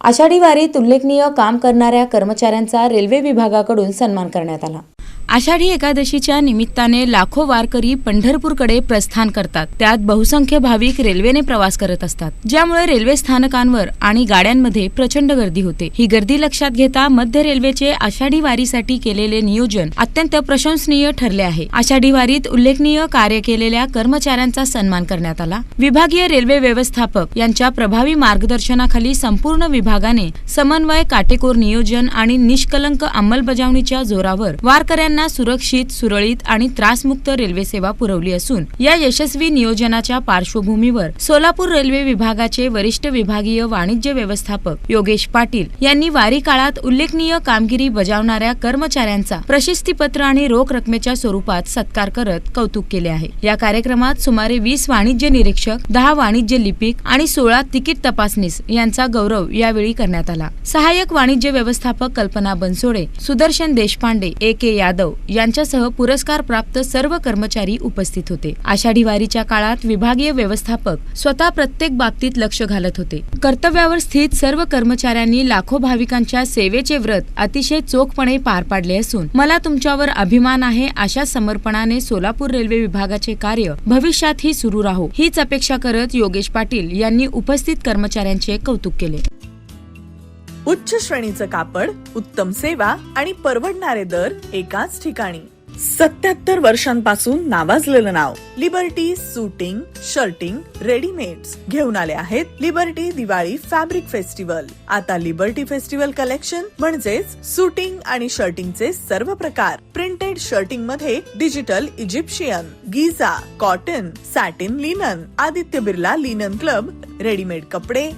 आषाढी वारीत उल्लेखनीय काम करणाऱ्या कर्मचाऱ्यांचा रेल्वे विभागाकडून सन्मान करण्यात आला. आषाढी एकादशीच्या निमित्ताने लाखो वारकरी पंढरपूरकडे प्रस्थान करतात. त्यात बहुसंख्य भाविक रेल्वेने प्रवास करत असतात. ज्यामुळे रेल्वे स्थानकांवर आणि गाड्यांमध्ये प्रचंड गर्दी होते. ही गर्दी लक्षात घेता मध्य रेल्वेचे आषाढी वारीसाठी केलेले नियोजन अत्यंत प्रशंसनीय ठरले आहे. आषाढी वारीत उल्लेखनीय कार्य केलेल्या कर्मचाऱ्यांचा सन्मान करण्यात आला. विभागीय रेल्वे व्यवस्थापक यांच्या प्रभावी मार्गदर्शनाखाली संपूर्ण विभागाने समन्वय काटेकोर नियोजन आणि निष्कलंक अंमलबजावणीच्या जोरावर वारकऱ्यांना सुरक्षित सुरळीत आणि त्रासमुक्त रेल्वे सेवा पुरवली असून या यशस्वी नियोजनाच्या पार्श्वभूमीवर सोलापूर रेल्वे विभागाचे वरिष्ठ विभागीय वाणिज्य व्यवस्थापक योगेश पाटील यांनी वारी काळात उल्लेखनीय कामगिरी बजावणाऱ्या कर्मचाऱ्यांचा प्रशस्तीपत्र आणि रोख रकमेच्या स्वरूपात सत्कार करत कौतुक केले आहे. या कार्यक्रमात सुमारे वीस वाणिज्य निरीक्षक दहा वाणिज्य लिपिक आणि सोळा तिकीट तपासणीस यांचा गौरव यावेळी करण्यात आला. सहाय्यक वाणिज्य व्यवस्थापक कल्पना बनसोडे सुदर्शन देशपांडे ए के यादव यांच्यासह पुरस्कार प्राप्त सर्व कर्मचारी उपस्थित होते. आषाढी वारीच्या काळात विभागीय व्यवस्थापक स्वतः प्रत्येक बाबतीत लक्ष घालत होते. कर्तव्यावर स्थित सर्व कर्मचाऱ्यांनी लाखो भाविकांच्या सेवेचे व्रत अतिशय चोखपणे पार पाडले असून मला तुमच्यावर अभिमान आहे अशा समर्पणाने सोलापूर रेल्वे विभागाचे कार्य भविष्यातही सुरू राहो. हीच अपेक्षा करत योगेश पाटील यांनी उपस्थित कर्मचाऱ्यांचे कौतुक केले. उच्च श्रेणीचं कापड उत्तम सेवा आणि परवडणारे दर एकाच ठिकाणी. सत्याहत्तर वर्षांपासून नावाजलेलं नाव लिबर्टी सुटिंग शर्टिंग रेडीमेड्स घेऊन आले आहेत लिबर्टी दिवाळी फॅब्रिक फेस्टिवल आता लिबर्टी फेस्टिवल कलेक्शन म्हणजेच सुटिंग आणि शर्टिंगचे सर्व प्रकार. Printed शर्टिंगमध्ये digital Egyptian Giza cotton satin linen Aditya Birla linen club readymade कपडे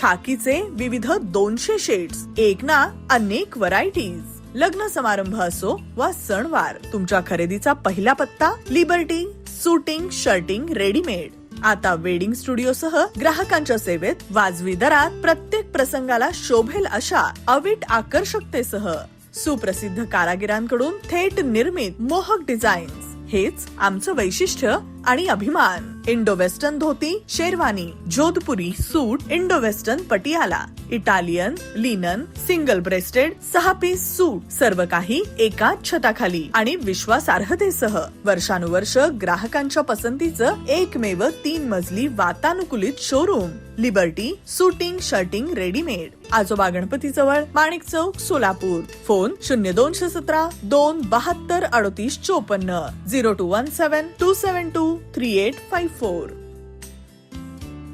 खाकीचे विविध दोनशे शेड्स एक ना अनेक व्हरायटीज लग्न समारंभ असो वा सणवार तुमच्या खरेदीचा पहिला पत्ता लिबर्टी सुटिंग शर्टिंग रेडीमेड आता वेडिंग स्टुडिओ सह ग्राहकांच्या सेवेत वाजवी दरात प्रत्येक प्रसंगाला शोभेल अशा अवीट आकर्षकतेसह. सुप्रसिद्ध कारागिरांकडून थेट निर्मित मोहक डिझाईन्स हेच आमचं वैशिष्ट्य. आणि अभिमान. Indo western dhoti sherwani Jodhpuri suit Indo western Patiala. Italian linen single breasted सहा पीस सूट सर्व काही एका छताखाली आणि विश्वासार्हतेसह. वर्षानुवर्ष ग्राहकांच्या पसंतीचं एकमेव तीन मजली वातानुकूलित showroom Liberty suiting shirting readymade आजोबा गणपती जवळ माणिक चौक सोलापूर. फोन शून्य दोनशे सतरा दोन बहात्तर अडतीस चोपन्न. Zero two one seven two seven two Three eight five four.